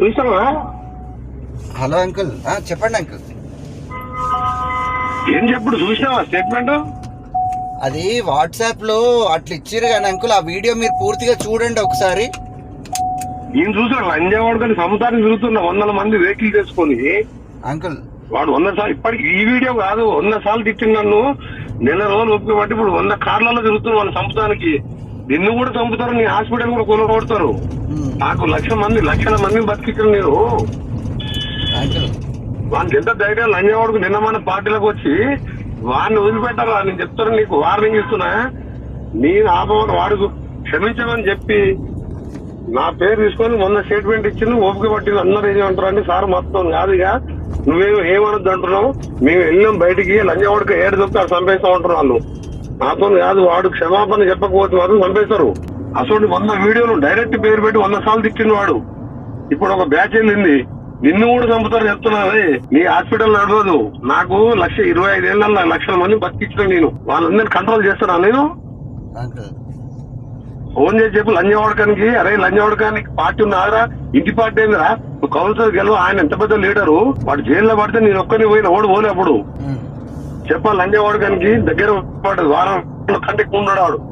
చూసావా hello uncle. చెప్పండి uncle. ఏం చెప్పుడు చూసినావా స్టేట్మెంట్? అది వాట్సాప్లో అట్లా ఇచ్చిర్రు కానీ అంకుల్ ఆ వీడియో మీరు పూర్తిగా చూడండి ఒకసారి. ఈయన చూసాడు లంజావాడు కానీ సముదాన్ని తిరుగుతున్న వందల మంది వెహికల్ చేసుకొని అంకుల్. వాడు వంద సార్లు ఇప్పటికి ఈ వీడియో కాదు వంద సార్లు తిట్టింది నన్ను. నెల రోజులు ఒప్పుకు బట్టి ఇప్పుడు వంద కార్లలో తిరుగుతున్నా వాళ్ళు చంపుతానికి నిన్ను కూడా చంపుతారు నీ హాస్పిటల్ కూడా కొనుగోడతారు నాకు లక్ష మంది లక్షల మందిని బతికించాను నేను వానికి ఎంత ధైర్యం లంజవాడుకు నిన్న మన పార్టీలకు వచ్చి వాడిని వదిలిపెట్టారా నేను చెప్తాను నీకు వార్నింగ్ ఇస్తున్నా. నేను ఆపమని వాడుకు క్షమించమని చెప్పి నా పేరు తీసుకొని మొన్న స్టేట్మెంట్ ఇచ్చింది ఓపిక పట్టింది. అందరూ ఏమంటారు అంటే సార్ మొత్తం కాదుగా నువ్వేమో ఏమనొద్దు అంటున్నావు? మేము వెళ్ళాం బయటికి లంజవాడికి ఏడు అక్కడ చంపేస్తా ఉంటారు వాళ్ళు. నాతో కాదు వాడు క్షమాపణ చెప్పకపోతే వారు చంపేస్తారు. అసలు వంద వీడియోలు డైరెక్ట్ పేరు పెట్టి వంద సార్లు తిట్టిన వాడు. ఇప్పుడు ఒక బ్యాచ్ వెళ్ళింది నిన్ను కూడా చంపుతారు చెప్తున్నారే నీ హాస్పిటల్ నడవదు. నాకు లక్ష ఇరవై ఐదేళ్ళ లక్షల మంది బతికించిన నేను. వాళ్ళందరినీ కంట్రోల్ చేస్తున్నా నేను? ఫోన్ చేసి చెప్పు లంజవాడకానికి. అరే లంజవాడకానికి పార్టీ ఉన్నారా ఇంటి పార్టీ ఏందిరా కౌన్సిలర్ గెలవు ఆయన ఎంత పెద్ద లీడరు. వాడు జైల్లో పడితే నేను ఒక్కరిని పోయిన ఓడి పోలే అప్పుడు. చెప్పాలి చెప్పాలి కానీ దగ్గర పడ్డది వారం కంటే ఉండడాడు